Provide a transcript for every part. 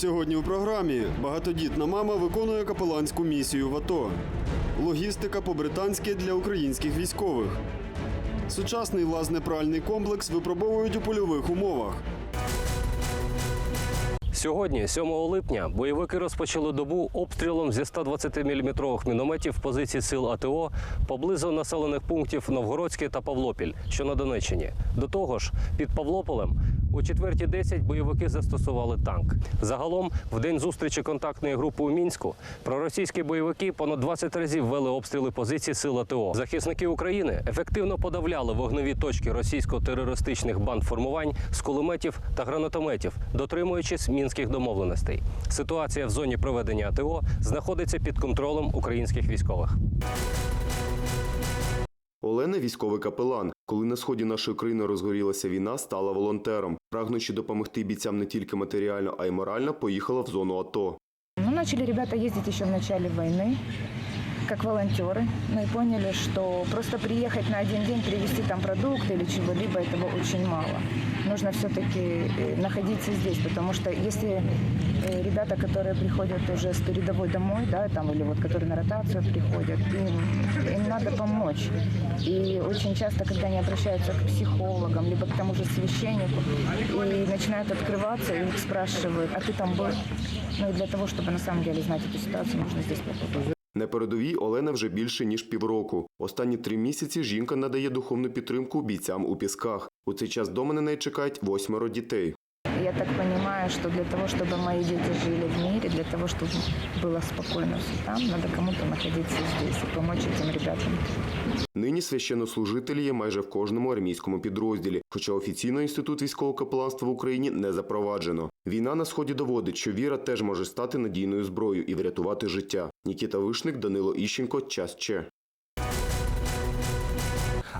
Сьогодні у програмі багатодітна мама виконує капеланську місію в АТО. Логістика по-британськи для українських військових. Сучасний влазнепральний комплекс випробовують у польових умовах. Сьогодні, 7 липня, бойовики розпочали добу обстрілом зі 120-мм мінометів позицій сил АТО поблизу населених пунктів Новгородське та Павлопіль, що на Донеччині. До того ж, під Павлополем о 4.10 бойовики застосували танк. Загалом, в день зустрічі контактної групи у мінську, проросійські бойовики понад 20 разів вели обстріли позицій сил АТО. Захисники України ефективно подавляли вогневі точки російсько-терористичних бандформувань з кулеметів та гранатометів, дотримуючись мінських домовленостей. Ситуація в зоні проведення АТО знаходиться під контролем українських військових. Олена військовий капелан. Коли на сході нашої країни розгорілася війна, стала волонтером. Прагнучи допомогти бійцям не тільки матеріально, а й морально, поїхала в зону АТО. Ну, начали ребята ездить еще в начале войны, как волонтеры. Ну и поняли, что просто приехать на один день, привезти там продукты или чего-либо, этого очень мало. Нужно все-таки находиться здесь, потому что если э, ребята, которые приходят уже с передовой домой, да, там, или вот которые на ротацию приходят, им, им надо помочь. И очень часто, когда они обращаются к психологам, либо к тому же священнику, и начинают открываться, и их спрашивают, а ты там был? Ну и для того, чтобы на самом деле знать эту ситуацию, нужно здесь побыть. На передовій Олена вже більше ніж півроку. Останні три місяці жінка надає духовну підтримку бійцям у пісках. У цей час дома на неї чекають восьмеро дітей. Я так понимаю, что для того, чтобы мои дети жили в мире, для того, чтобы было спокойно все там, надо кому-то находиться здесь и помочь этим ребятам. Нині священнослужителі є майже в кожному армійському підрозділі, хоча офіційно інститут військового капеланства в Україні не запроваджено. Війна на сході доводить, що віра теж може стати надійною зброєю і врятувати життя. Нікіта Вишник, Данило Іщенко, час Че.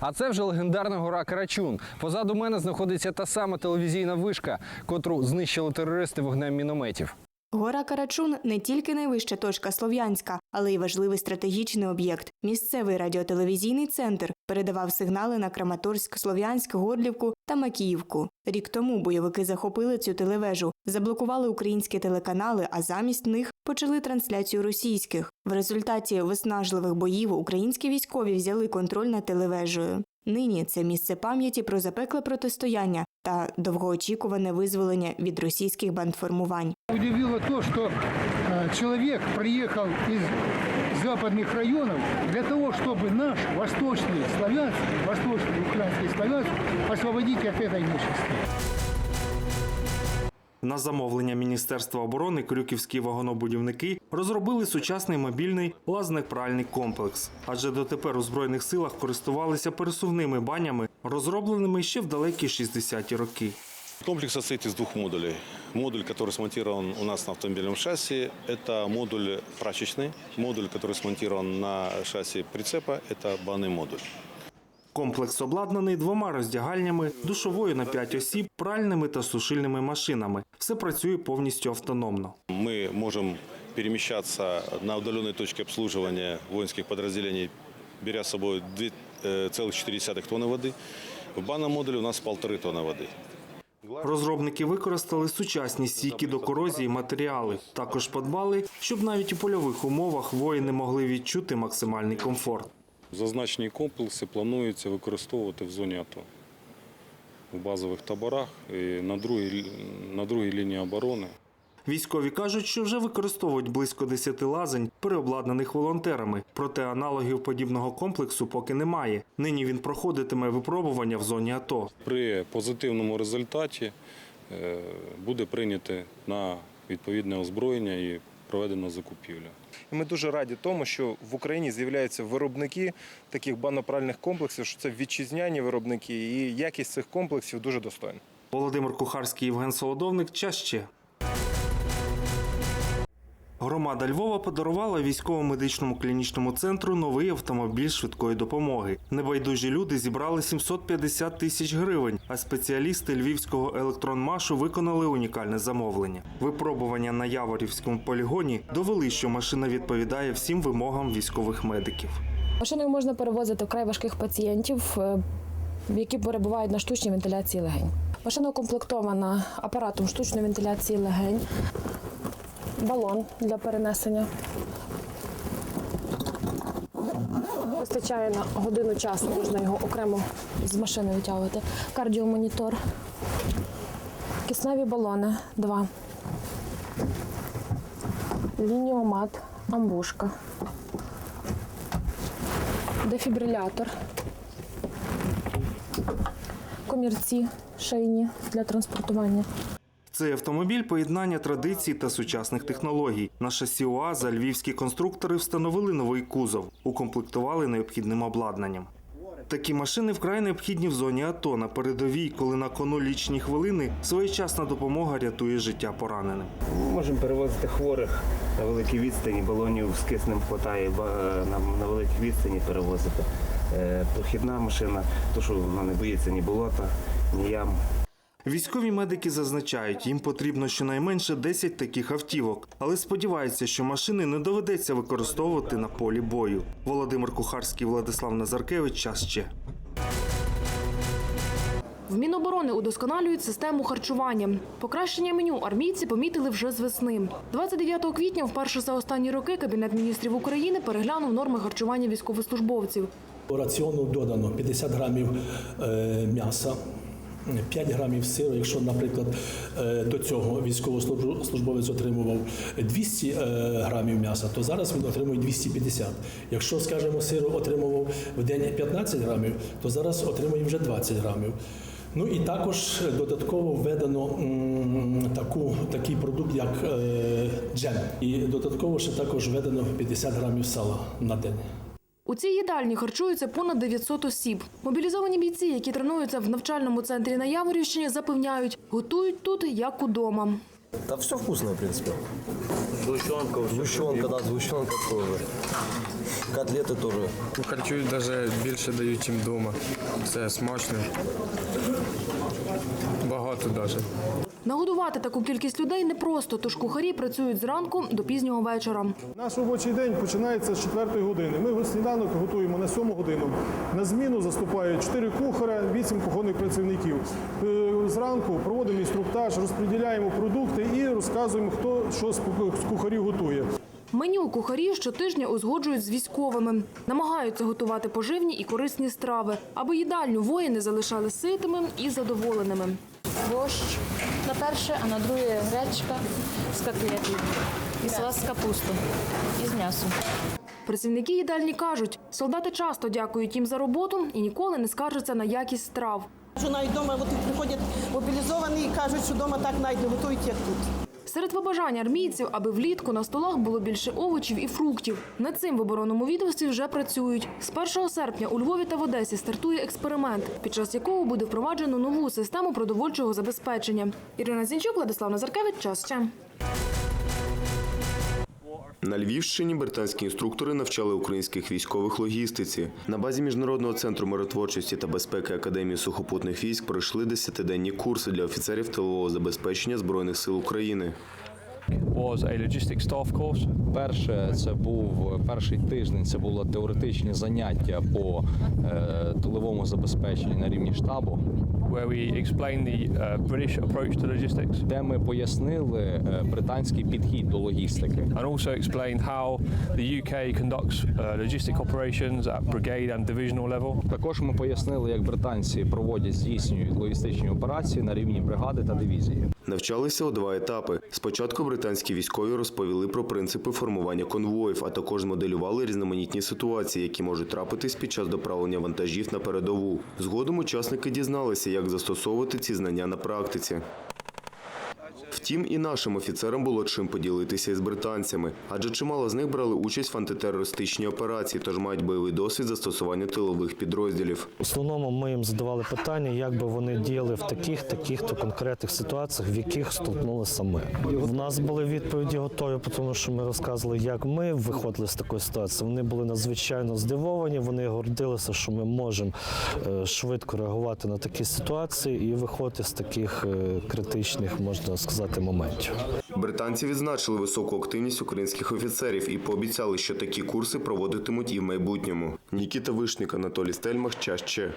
А це вже легендарна гора Карачун. Позаду мене знаходиться та сама телевізійна вишка, котру знищили терористи вогнем мінометів. Гора Карачун не тільки найвища точка Слов'янська, але й важливий стратегічний об'єкт. Місцевий радіотелевізійний центр передавав сигнали на Краматорськ, Слов'янськ, Горлівку та Макіївку. Рік тому бойовики захопили цю телевежу, заблокували українські телеканали, а замість них почали трансляцію російських. В результаті виснажливих боїв українські військові взяли контроль над телевежею. Нині це місце пам'яті про запекле протистояння та довгоочікуване визволення від російських бандформувань. Удивило то, что э, человек приехал из западных районов для того, чтобы наш восточный славянский, восточный украинский славянский освободить от этой нечисти. На замовлення Міністерства оборони крюківські вагонобудівники розробили сучасний мобільний лазник-пральний комплекс, адже дотепер у збройних силах користувалися пересувними банями, розробленими ще в далекі 60-ті роки. Комплекс состоит из двух модулей. Модуль, который смонтирован у нас на автомобильном шасси, это модуль прачечный. Модуль, который смонтирован на шасси прицепа, это банный модуль. Комплекс обладнаний двома роздягальнями, душовою на 5 осіб, пральними та сушильними машинами. Все працює повністю автономно. Мы можем перемещаться на удаленной точке обслуживания воинских подразделений, беря с собой 2,4 тонны воды. В банном модуле у нас полторы тонны воды. Розробники використали сучасні стійкі до корозії матеріали. Також подбали, щоб навіть у польових умовах воїни могли відчути максимальний комфорт. Зазначені комплекси планується використовувати в зоні АТО. В базових таборах і на другій, на другій лінії оборони. Військові кажуть, що вже використовують близько 10 лазень, переобладнаних волонтерами. Проте аналогів подібного комплексу поки немає. Нині він проходитиме випробування в зоні АТО. При позитивному результаті е, буде прийнято на відповідне озброєння і проведена закупівлю. І Ми дуже раді тому, що в Україні з'являються виробники таких банопральних комплексів, що це вітчизняні виробники, і якість цих комплексів дуже достойна. Володимир Кухарський, Євген Солодовник. Час ще. Громада Львова подарувала військово-медичному клінічному центру новий автомобіль швидкої допомоги. Небайдужі люди зібрали 750 тисяч гривень, а спеціалісти львівського електронмашу виконали унікальне замовлення. Випробування на Яворівському полігоні довели, що машина відповідає всім вимогам військових медиків. Машиною можна перевозити вкрай важких пацієнтів, е, які перебувають на штучній вентиляції легень. Машина укомплектована апаратом штучної вентиляції легень, балон для перенесення. Вистачає на годину часу, можна його окремо з машини витягувати. Кардіомонітор. Кисневі балони два. Лініомат, амбушка. Дефібрилятор. Комірці шийні для транспортування. Цей автомобіль поєднання традицій та сучасних технологій. На шасі УАЗа львівські конструктори встановили новий кузов, укомплектували необхідним обладнанням. Такі машини вкрай необхідні в зоні АТО на передовій, коли на кону лічні хвилини своєчасна допомога рятує життя пораненим. Можемо перевозити хворих на великій відстані, балонів з киснем на, на великій відстані перевозити. Е, Прохідна машина, то що вона не боїться ні болота, ні ям. Військові медики зазначають, їм потрібно щонайменше 10 таких автівок, але сподіваються, що машини не доведеться використовувати на полі бою. Володимир Кухарський, Владислав Назаркевич. Час ще. В Міноборони удосконалюють систему харчування. Покращення меню армійці помітили вже з весни. 29 квітня, вперше за останні роки, Кабінет міністрів України переглянув норми харчування військовослужбовців. До раціону додано 50 грамів е, м'яса, 5 грамів сиру. Якщо, наприклад, е, до цього військовослужбовець отримував 200 е, грамів м'яса, то зараз він отримує 250. Якщо, скажімо, сиру отримував в день 15 грамів, то зараз отримує вже 20 грамів. Ну і також додатково введено таку, такий продукт, як е, джем. І додатково ще також введено 50 грамів сала на день. У цій їдальні харчуються понад 900 осіб. Мобілізовані бійці, які тренуються в навчальному центрі на Яворівщині, запевняють, готують тут як удома. Да все вкусно, в принципе. Сгущенка. Сгущенка, да, сгущенка тоже. Котлеты тоже. Харчують навіть більше дають, ніж вдома. Це смачно. Багато навіть. Нагодувати таку кількість людей непросто, тож кухарі працюють зранку до пізнього вечора. Наш робочий день починається з 4 години. Ми сніданок готуємо на 7 годину. На зміну заступають 4 кухаря, 8 кухонних працівників. Е, Зранку проводимо інструктаж, розподіляємо продукти і розказуємо, хто що з з кухарів готує. Меню кухарі щотижня узгоджують з військовими. Намагаються готувати поживні і корисні страви, аби їдальню воїни залишали ситими і задоволеними. Борщ на перше, а на друге гречка з котлетою. І салат з капустою. І з м'ясом. Працівники їдальні кажуть, солдати часто дякують їм за роботу і ніколи не скаржаться на якість страв. Що навіть вдома от приходять мобілізовані і кажуть, що вдома так навіть не готують, як тут. Серед побажань армійців, аби влітку на столах було більше овочів і фруктів. Над цим в оборонному відомстві вже працюють. З 1 серпня у Львові та в Одесі стартує експеримент, під час якого буде впроваджено нову систему продовольчого забезпечення. Ірина Зінчук, Владислав Назаркевич, час ще. На Львівщині британські інструктори навчали українських військових логістиці. На базі міжнародного центру миротворчості та безпеки Академії сухопутних військ пройшли десятиденні курси для офіцерів тилового забезпечення збройних сил України. Перше, це був перший тиждень. Це було теоретичні заняття по е, тиловому забезпеченню на рівні штабу. Where we explained the uh, British approach to logistics. де ми пояснили е, британський підхід до логістики. And also explained how the UK conducts uh, logistic operations at brigade and divisional level. Також ми пояснили, як британці проводять здійснюють логістичні операції на рівні бригади та дивізії. Навчалися у два етапи. Спочатку британські військові розповіли про принципи формування конвоїв, а також змоделювали різноманітні ситуації, які можуть трапитись під час доправлення вантажів на передову. Згодом учасники дізналися, як застосовувати ці знання на практиці. Втім, і нашим офіцерам було чим поділитися із британцями, адже чимало з них брали участь в антитерористичній операції, тож мають бойовий досвід застосування тилових підрозділів. В основному ми їм задавали питання, як би вони діяли в таких, таких то конкретних ситуаціях, в яких столкнулися ми. В нас були відповіді готові, тому що ми розказували, як ми виходили з такої ситуації. Вони були надзвичайно здивовані. Вони гордилися, що ми можемо е, швидко реагувати на такі ситуації і виходити з таких е, критичних, можна сказати, моментів. Британці відзначили високу активність українських офіцерів і пообіцяли, що такі курси проводитимуть і в майбутньому. Нікіта Вишник, Анатолій Стельмах, час ще.